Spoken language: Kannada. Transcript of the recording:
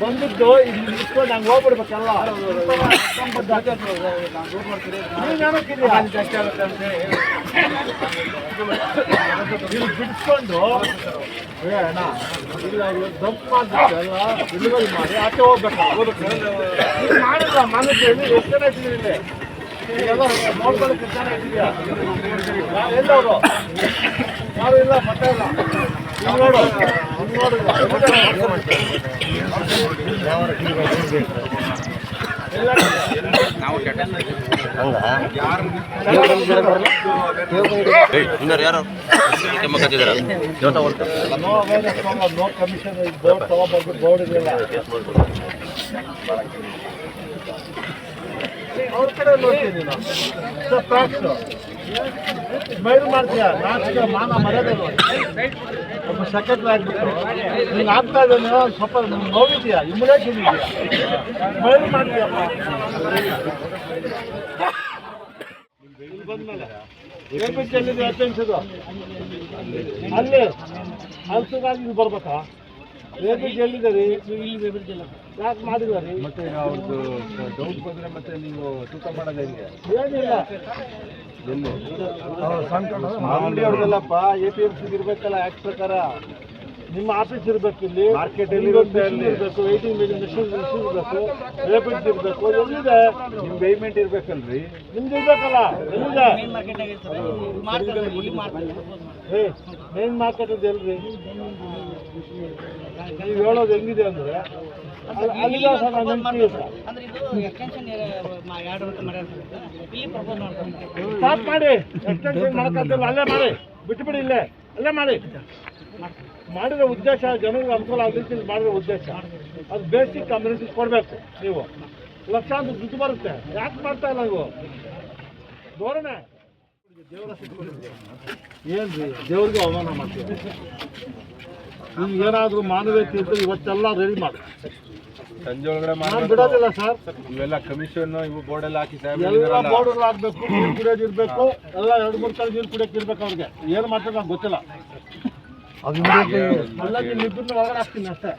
ಬಂದಿದ್ದು ಇಲ್ಲಿ ನಿಂತ್ಕೊಂಡು ಹಂಗೆ ಹೋಗ್ಬಿಡ್ಬೇಕಲ್ಲ. ಇಲ್ಲಿ ಬಿಡಿಸ್ಕೊಂಡು ಇಲ್ಲ ದಂಪ್ ಮಾಡ್ಬಿಟ್ಟು ಎಲ್ಲ ಡೆಲಿವರಿ ಮಾಡಿ ಆಚೆ ಹೋಗ್ಬೇಕು? ನೀನ್ ಮಾಡಿಲ್ಲ ಮನಸ್ಸಲ್ಲಿ ಎಷ್ಟು ಜನ ಇದ್ದೀವಿ ಇಲ್ಲಿ? ನೋಡ್ಕೊಳ್ಳೋಕೆ ಜನ ಇದ್ದೀಯಾ ಯಾರು ಇಲ್ಲ, ಮತ್ತೆ ಇಲ್ಲಿ ನೋಡು. ಯಾರು ಅವ್ರ ಕಡೆ ನೋಡ್ತೀನಿ ಫ್ಯಾಕ್ಸ್ ಸ್ಮೈಲ್ ಮಾಡ್ತೀಯ? ನಾಚಿಕೆ ಮಾನ ಮರ್ಯಾದೆ. ಒಬ್ಬ ಸೆಕೆಂಡ್ ಆಗ್ಬಿಟ್ಟು ನೀನು ಆಗ್ತಾ ಇದೆ ಒಂದ್ ಸ್ವಲ್ಪ ನೋವಿದೆಯಾ? ಇಮ್ಯುಲೇಷನ್ ಇದೆಯಾ? ಸ್ಮೈಲ್ ಮಾಡ್ತೀಯಪ್ಪ ಇಲ್ಲಿ ಬಂದ್ಮೇಲೆ ಅಟೆನ್ಷದು ಅಲ್ಲಿ. ಬರಬೇಕಾ ಬರ್ಬೇಕಾ? ಏಪಿ ಚೆಲ್ಲಿದೆ ರೀ. ಯಾಕೆ ಮಾಡಿದಾರೆ ಮತ್ತೆ ಅವ್ರದ್ದು ಡೌಟ್ ಬಂದ್ರೆ ಮತ್ತೆ ನೀವು ತೂಕ ಮಾಡೋದು ಹೆಂಗೆ? ಏನಿಲ್ಲ. ಮಾಮೂಲಿ ಅವ್ರದ್ದಲ್ಲಪ್ಪ ಎ ಪಿ ಎಂ ಸಿ ಇರ್ಬೇಕಲ್ಲ ಆಕ್ಟ್ ಪ್ರಕಾರ. ನಿಮ್ಮ ಆಫೀಸ್ ಇರಬೇಕು ಇಲ್ಲಿ. ಮಾರ್ಕೆಟ್ ಅಲ್ಲಿ ಇರಬೇಕು ವೇಟಿಂಗ್ ಮೆಷಿನ್ ಇರಬೇಕು ಪೇಮೆಂಟ್ ಇರಬೇಕು ಎಲ್ಲಿದೆ ನಿಮ್ ಪೇಮೆಂಟ್ ಇರಬೇಕಲ್ರಿ? ನಿಮ್ದು ಇರ್ಬೇಕಲ್ಲ ಎಲ್ಲಿದೆ ಏ ಮೇನ್ ಮಾರ್ಕೆಟ್ ಇದೆ ಎಲ್ರಿ? ನೀವು ಹೇಳೋದು ಹೆಂಗಿದೆ ಅಂದ್ರೆ ಮಾಡಿ. ಎಕ್ಸ್ಟೆನ್ಷನ್ ಮಾಡಕ್ಕಂತಿಲ್ಲ ಅಲ್ಲೇ ಮಾಡಿ. ಬಿಟ್ಬಿಡಿ ಇಲ್ಲೇ. ಅಲ್ಲೇ ಮಾಡಿ. ಮಾಡಿರೋ ಉದ್ದೇಶ ಜನರಿಗೆ ಅನುಕೂಲ ಆಗಲಿ ಇಲ್ಲಿ ಮಾಡಿರೋ ಉದ್ದೇಶ. ಅದು ಬೇಸಿಕ್ ಕಮ್ಯುನಿಟಿ ಕೊಡಬೇಕು ನೀವು. ಲಕ್ಷಾಂತರ ದುಡ್ಡು ಬರುತ್ತೆ. ಯಾಕೆ ಮಾಡ್ತಾ ಇಲ್ಲ ನೀವು? ಧೋರಣೆ. ಏನ್ರಿ? ದೇವ್ರಿಗೆ ಅವಮಾನ ಮಾಡ್ತೀವಿ ನಿಮ್ಗೆ ಏನಾದರೂ ಮಾನವೀಯತೆ ಇದ್ದರೆ ಇವತ್ತೆಲ್ಲ ರೆಡಿ ಮಾಡಿ. ಸಂಜೆ ಒಳಗಡೆ ನಾನು ಬಿಡೋದಿಲ್ಲ ಸರ್. ಇವೆಲ್ಲ ಕಮಿಷನ್ ಇವು ಬೋರ್ಡ್ ಎಲ್ಲ ಹಾಕಿ ಸಾಹೇಬ್ರು ಎಲ್ಲ ಬೋರ್ಡ್ ಬೋರ್ಡರ್ ಹಾಕ್ಬೇಕು ನೀರು ಕುಡಿಯೋದು ಇರಬೇಕು ಎಲ್ಲ ಎರಡು ಮೂರು ಕಡೆ ನೀರು ಕುಡಿಯೋಕೆ ಇರ್ಬೇಕು ಅವ್ರಿಗೆ. ಏನು ಮಾಡ್ತಾರೆ ನಂಗೆ ಗೊತ್ತಿಲ್ಲ. ಅಷ್ಟೇ.